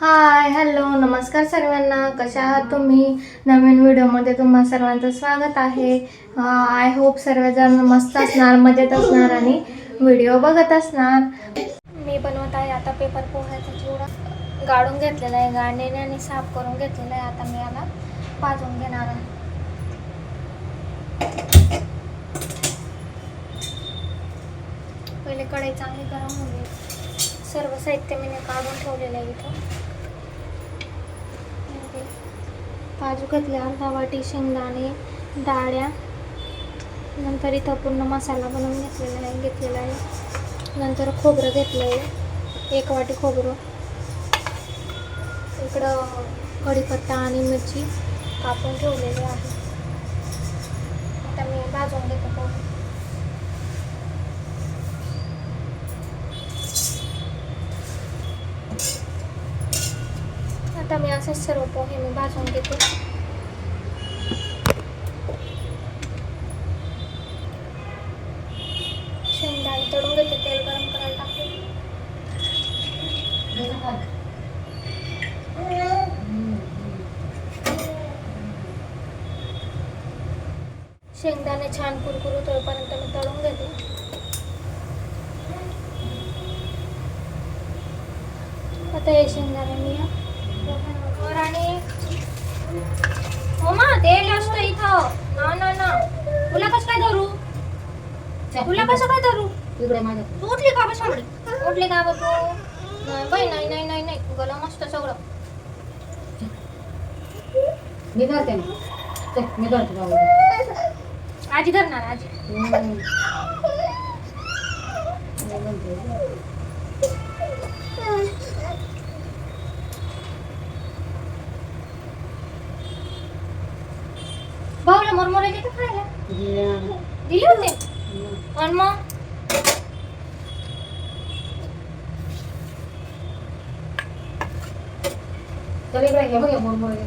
Hi hello नमस्कार सर्वांना. कशा आहात तुम्ही? नवीन व्हिडिओमध्ये तुम्हा सर्वांचं स्वागत आहे. आय होप सर्वजण मस्त असणार मजेत असणार आणि व्हिडिओ बघत असणार. मी बनवत आहे आता पेपर पोह्याचा चिवडा. गाळून घेतलेला आहे गाळणीने आणि साफ करून घेतलेला आहे. आता मी याला भाजून घेणार आहे. पहिले कढई चांगली गरम होईल सर्व साहित्य मी काढून ठेवलेलं आहे इथं हे काजू घेतले अर्धा शेंगदाणे डाळ्या नंतर इथं पूर्ण मसाला बनवून घेतलेला आहे घेतलेला आहे. नंतर खोबरं घेतलं आहे एक वाटी खोबरं. इकडं कढीपत्ता आणि मिरची कापून ठेवलेली आहे. आता मी भाजून घेते. आता मी असंच सर्व पोहे मी भाजून घेते तेल गरम करायला छान कुरकुरीत होईपर्यंत मी तळून घेते आता हे शेंगदाणे तुला कसं काय धरू? इकडे माझ्या तू उठली का बस उठली का बघ बाई नाही नाही नाही नाही. गला मस्त सगळं. मी धरते ना. चल, मी धरते बाबा. आजी धरणार आजी. भाऊला मुरमुरे देते खायला? दिले होते? आणि मग चल इकडे हे बघ हे मुरमुरे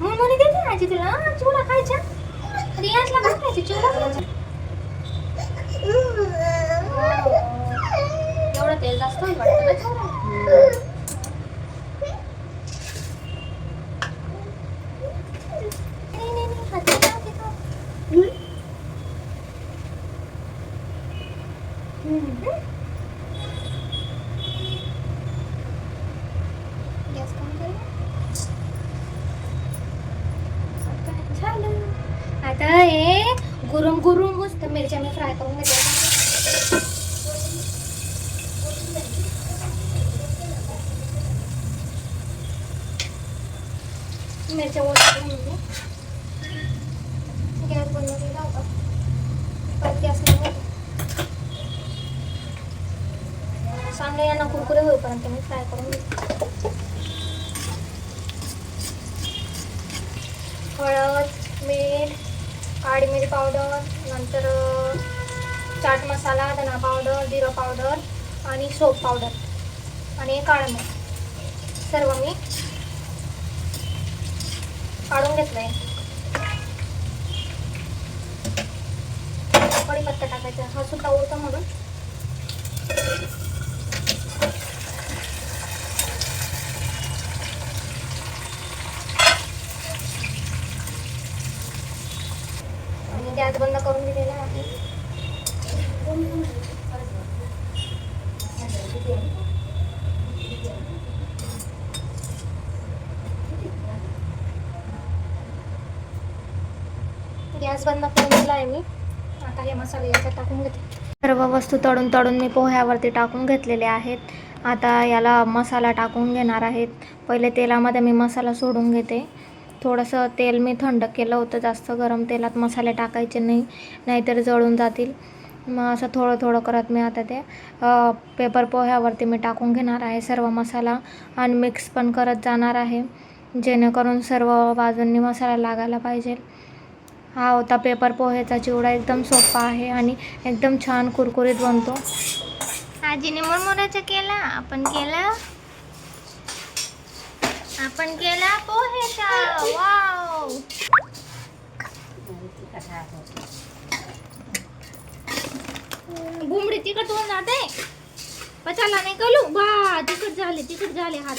मुरमुरे देते आजी तुला चिवडा खायचा रियाजला काय खायचं चिवडा खायचा एवढं तेल जास्त होईल वाटतं ना चिवडा नाही, नाही, नाही, हात लावा, हात लावा. हम्म. गॅस कमी करू. आता झालं. आता हे गुरुम गुरुम मस्त मिरच्या मी फ्राय करून घेते. आता. मिरच्या ओळखून गॅस बंद केला होता परत गॅस लावून चांगले यांना कुरकुरे होईपर्यंत मी फ्राय करून घेते. हळद मीठ काळी मिरी पावडर नंतर चाट मसाला धना पावडर जिरं पावडर आणि सोप पावडर आणि काळं मीठ सर्व मी काढून घेतलंय. कढीपत्ता टाकायचा. हा सुद्धा उरतो म्हणून आणि गॅस बंद करून दिलेला आहे गॅस बंद करून दिला आहे मी. आता हे मसाले याच्यात टाकून घेते. सर्व वस्तू तळून तळून मी पोह्यावरती टाकून घेतलेले आहेत. आता याला मसाला टाकून घेणार आहेत. पहिले तेलामध्ये मी मसाला सोडून घेते. थोडंसं तेल मी थंड केलं होतं जास्त गरम तेलात मसाले टाकायचे नाही नाहीतर जळून जातील. मग असं थोडं थोडं करत मी आता ते पेपर पोह्यावरती मी टाकून घेणार आहे सर्व मसाला. आणि मिक्स पण करत जाणार आहे. जेणेकरून सर्व बाजूंनी मसाला लागायला पाहिजे. हा होता पेपर पोहेचा चिवडा एकदम सोपा आहे आणि एकदम छान कुरकुरीत बनतो. आजीने मुरमुऱ्याचं केला. आपण केलं? आपण केला पोहेचा वाव! बुमडी तिकट होऊन जाते. पचाला नाही कलू? भाजी झाले तिकट झाले हात.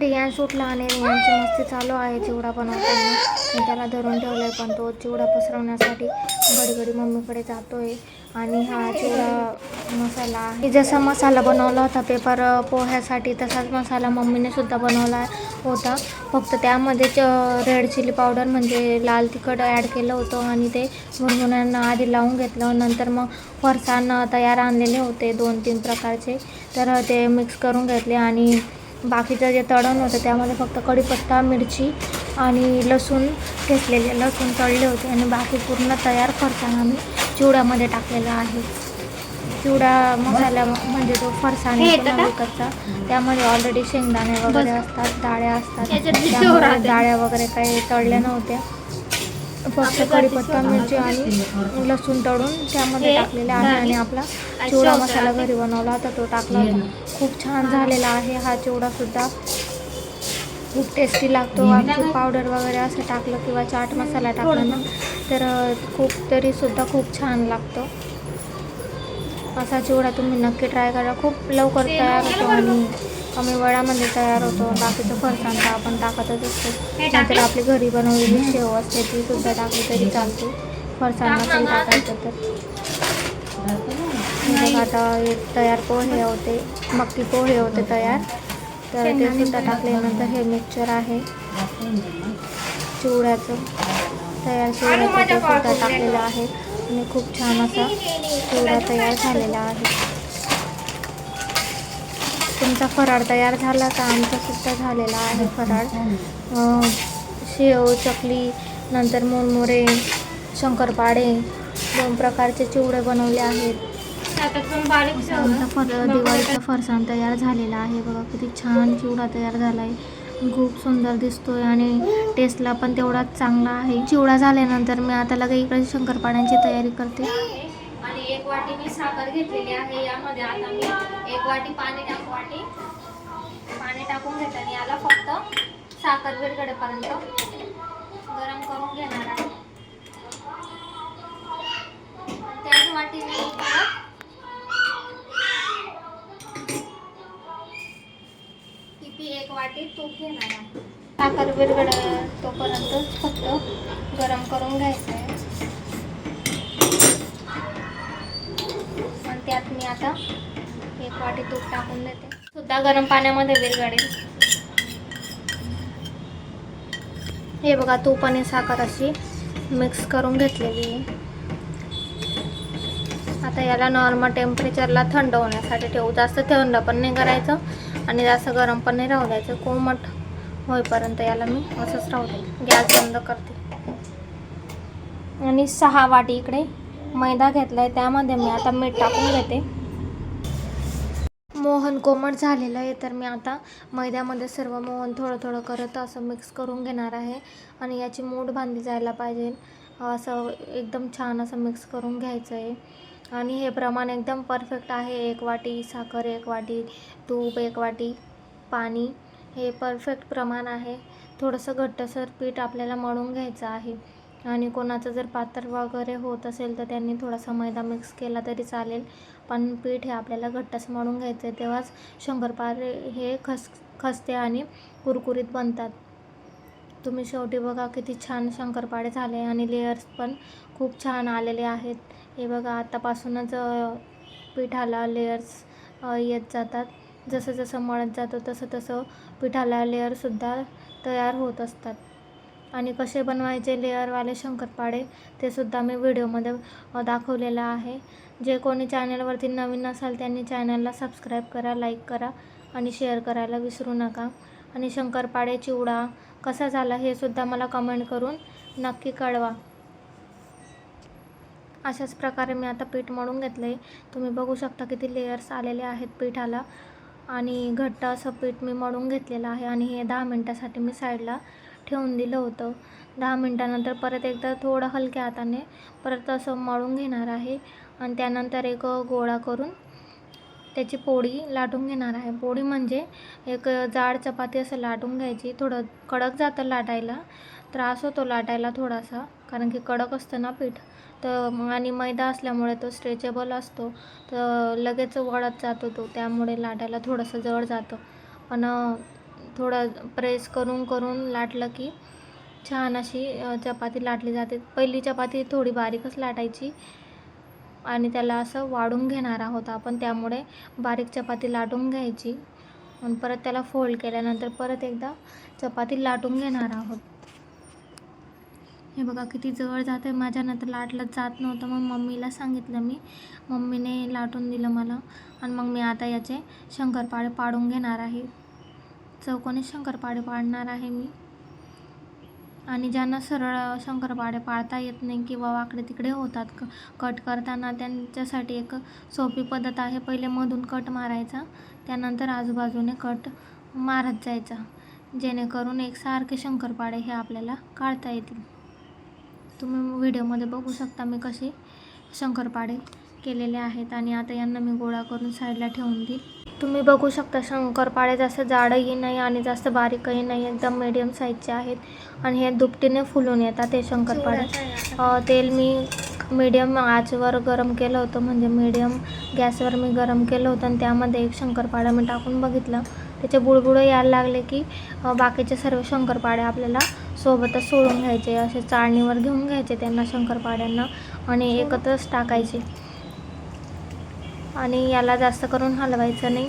रियान सुटला आणि रियानची मस्ती चालू आहे चिवडा बनवताना. मी त्याला धरून ठेवलाय पण तो चिवडा पसरवण्यासाठी घडी घडी मम्मीकडे जातोय. आणि हा चिवडा मसाला जसा मसाला बनवला होता पेपर पोह्यासाठी तसाच मसाला मम्मीने सुद्धा बनवला होता. फक्त त्यामध्येच रेड चिली पावडर म्हणजे लाल तिखट ॲड केलं होतं आणि ते मुरमुऱ्यांना आधी लावून घेतलं. नंतर मग फरसाण तयार आणलेले होते दोन तीन प्रकारचे. तर ते मिक्स करून घेतले आणि बाकीचं जे तळण होतं त्यामध्ये फक्त कढीपत्ता मिरची आणि लसूण घेतलेले. लसूण तळले होते आणि बाकी पूर्ण तयार फरसाण आम्ही चिवड्यामध्ये टाकलेला आहे. चिवडा मसाला म्हणजे तो फरसाण येतो ना विकतचा त्यामध्ये ऑलरेडी शेंगदाणे वगैरे असतात डाळ्या असतात. त्यामुळे डाळ्या वगैरे काही तळल्या नव्हत्या. फक्त कढीपत्ता मिरची आणि लसूण तळून त्यामध्ये टाकलेले आहे आणि आपला चिवडा मसाला घरी बनवला होता तो टाकला होता. खूप छान झालेला आहे हा चिवडा सुद्धा. खूप टेस्टी लागतो. आमची पावडर वगैरे असं टाकलं किंवा चाट मसाला टाकला ना. तर खूप तरीसुद्धा खूप छान लागतो. असा चिवडा तुम्ही नक्की ट्राय करा. खूप लवकर तयार होतो आणि कमी वेळामध्ये तयार होतो. बाकीचं फरसाण तर आपण टाकतच असतो. नंतर आपली घरी बनवलेली शेव असते ती सुद्धा टाकली तरी चालते. फरसाण नसेल टाकायचं तर. मग आता एक तयार पोहे होते. मक्की पोहे होते तयार. तर ते सुद्धा टाकल्यानंतर हे मिक्सचर आहे. चिवड्याचं. तयार चिवड्याचं ते सुद्धा टाकलेलं आहे. आणि खूप छान असा चिवडा तयार झालेला आहे. तुमचा फराळ तयार झाला का? आमचा सुद्धा झालेला आहे फराळ. शेव चकली नंतर मुरमुरे शंकरपाडे दोन प्रकारचे चिवडे बनवले आहेत. आमचा फर दिवाळीचा फरसाण तयार झालेला आहे. बघा किती छान चिवडा तयार झाला आहे खूप सुंदर दिसतोय आणि टेस्टला पण तेवढाच चांगला आहे. चिवडा झाल्यानंतर मी आता लगे इकडे शंकरपाड्यांची तयारी करते. वाटी मी साखर घेतलेली आहे. यामध्ये आता मी एक वाटी पाणी टाकू वाटी. पाणी टाकून घेते आणि याला फक्त साखर विरगडेपर्यंत गरम करून घेणार आहे. त्याच वाटी मी किती एक वाटी तूप घेणार आहे. साखर विरगड तोपर्यंत फक्त गरम करून घ्यायचं आहे आणि त्यात मी आता एक वाटी तूप टाकून देते. सुद्धा गरम पाण्यामध्ये विरघळेल. हे बघा तूप आणि साखर अशी मिक्स करून घेतलेली आहे. आता याला नॉर्मल टेम्परेचरला थंड होण्यासाठी ठेवू. जास्त थंड पण नाही करायचं आणि जास्त गरम पण नाही राहू द्यायचं. कोमट होईपर्यंत याला मी असंच राहू दे गॅस बंद करते. आणि सहा वाटी इकडे मैदा घेतला आहे त्यामध्ये मी आता मीठ टाकून घेते. मोहन कोमट झालेलं आहे तर मी आता मैद्यामध्ये सर्व मोहन थोडं थोडं करत असं मिक्स करून घेणार आहे. आणि याची मूठ बांधली जायला पाहिजे. असं एकदम छान असं मिक्स करून घ्यायचं आहे. आणि हे प्रमाण एकदम परफेक्ट आहे. एक वाटी साखर एक वाटी तूप एक वाटी पाणी. हे परफेक्ट प्रमाण आहे. थोडंसं घट्टसर पीठ आपल्याला मळून घ्यायचं आहे. आणि कोणाचं जर पातळ वगैरे होत असेल तर त्यांनी थोडासा मैदा मिक्स केला तरी चालेल. पण पीठ हे आपल्याला घट्टच मळून घ्यायचं आहे तेव्हाच शंकरपाळे हे खस खसते आणि कुरकुरीत बनतात. तुम्ही शेवटी बघा किती छान शंकरपाळे झाले आणि लेयर्स पण खूप छान आलेले आहेत. हे बघा आतापासूनच पिठाला लेयर्स येत जातात. जसं जसं मळत जातो तसं तसं पिठाला लेअरसुद्धा तयार होत असतात. आणि कसे बनवायचे लेअरवाले शंकरपाळे ते सुद्धा मी व्हिडिओमध्ये दाखवलेलं आहे. जे कोणी चॅनलवरती नवीन असाल त्यांनी चॅनलला सबस्क्राईब करा लाईक करा आणि शेअर करायला विसरू नका. आणि शंकरपाळे चिवडा कसा झाला हे सुद्धा मला कमेंट करून नक्की कळवा. अशाच प्रकारे मी आता पीठ मळून घेतलं आहे तुम्ही बघू शकता किती लेयर्स आलेले आहेत पिठाला. आणि घट्ट असं पीठ मी मळून घेतलेलं आहे आणि हे दहा मिनटासाठी मी साईडला ठेवून दिलं होतं. दहा मिनटानंतर परत एकदा थोडं हलक्या हाताने परत असं मळून घेणार आहे. आणि त्यानंतर एक गोळा करून त्याची पोळी लाटून घेणार आहे. पोळी म्हणजे एक जाड चपाती असं लाटून घ्यायची. थोडं कडक जातं लाटायला. त्रास होतो लाटायला थोडासा. कारण की कडक असतं ना पीठ. तर आणि मैदा असल्यामुळे तो स्ट्रेचेबल असतो. तर लगेच वळत जातो तो. त्यामुळे लाटायला थोडंसं जड जातं. पण थोडं प्रेस करून करून लाटलं की छान अशी चपाती लाटली जाते. पहिली चपाती थोडी बारीकच लाटायची आणि त्याला असं वाढून घेणार आहोत आपण. त्यामुळे बारीक चपाती लाटून घ्यायची आणि परत त्याला फोल्ड केल्यानंतर परत एकदा चपाती लाटून घेणार आहोत. हे बघा किती जवळ जात आहे माझ्यानंतर लाटलं जात नव्हतं. मग मम्मीला सांगितलं मी. मम्मीने लाटून दिलं मला. आणि मग मी आता याचे शंकरपाळे पाडून घेणार आहे. चौकोनी शंकरपाळे पाडणार आहे मी. आणि ज्यांना सरळ शंकरपाळे पाळता येत नाही किंवा वाकडे तिकडे होतात क कट करताना त्यांच्यासाठी एक सोपी पद्धत आहे. पहिले मधून कट मारायचा त्यानंतर आजूबाजूने कट मारत जायचा जेणेकरून एकसारखे शंकरपाळे हे आपल्याला काढता येतील. तुम्ही व्हिडिओमध्ये बघू शकता मी कसे शंकरपाळे केलेले आहेत आणि आता यांना मी गोळा करून साईडला ठेवून देईल. तुम्ही बघू शकता शंकरपाळे जास्त जाडही नाही आणि जास्त बारीकही नाही एकदम मीडियम साईजचे आहेत. आणि हे दुपटीने फुलून येतात हे शंकरपाळे. तेल मी मीडियम आचवर गरम केलं होतं म्हणजे मीडियम गॅसवर मी गरम केलं होतं आणि त्यामध्ये एक शंकरपाळा मी टाकून बघितलं. त्याचे बुडबुडं यायला लागले की बाकीचे सर्व शंकरपाळे आपल्याला सोबतच सोडून घ्यायचे. असे चाळणीवर घेऊन घ्यायचे त्यांना शंकरपाड्यांना आणि एकत्रच टाकायचे. आणि याला जास्त करून हलवायचं नाही.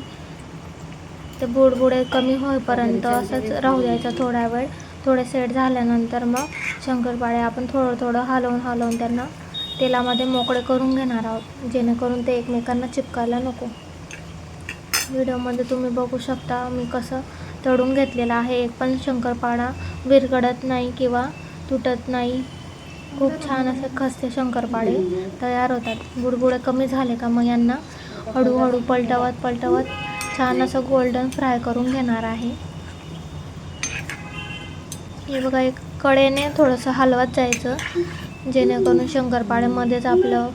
ते बुडबुडे कमी होईपर्यंत असंच राहू द्यायचं थोडा वेळ. थोडे सेट झाल्यानंतर मग शंकरपाळे आपण थोडं थोडं हलवून हलवून त्यांना तेलामध्ये मोकळे करून घेणार आहोत. जेणेकरून ते एकमेकांना चिपकायला नको. व्हिडिओमध्ये तुम्ही बघू शकता मी कसं तळून घेतलेलं आहे. एक पण शंकरपाळा विरगडत नाही किंवा तुटत नाही. खूप छान असे खस्ते शंकरपाळे तयार होतात. बुडबुडे कमी झाले का मग यांना हळूहळू पलटवत पलटवत छान असं गोल्डन फ्राय करून घेणार आहे. हे बघा एक कडेने थोडंसं हलवत जायचं. जेणेकरून शंकरपाळ्यामध्येच आपलं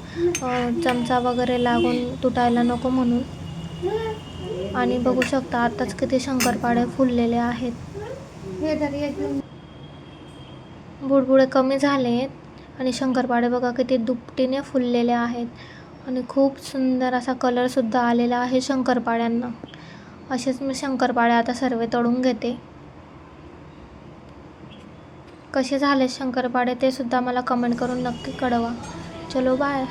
चमचा वगैरे लागून तुटायला नको म्हणून. आणि बघू शकता आताच किती शंकरपाळे फुललेले आहेत. बुडबुडे कमी झाले आणि शंकरपाळे बघा किती दुपटीने फुललेले आहेत. आणि खूप सुंदर असा कलरसुद्धा आलेला आहे शंकरपाळ्यांना असेच मी शंकरपाळे आता सर्व तळून घेते. कसे झाले शंकरपाळे ते सुद्धा मला कमेंट करून नक्की कळवा. चलो बाय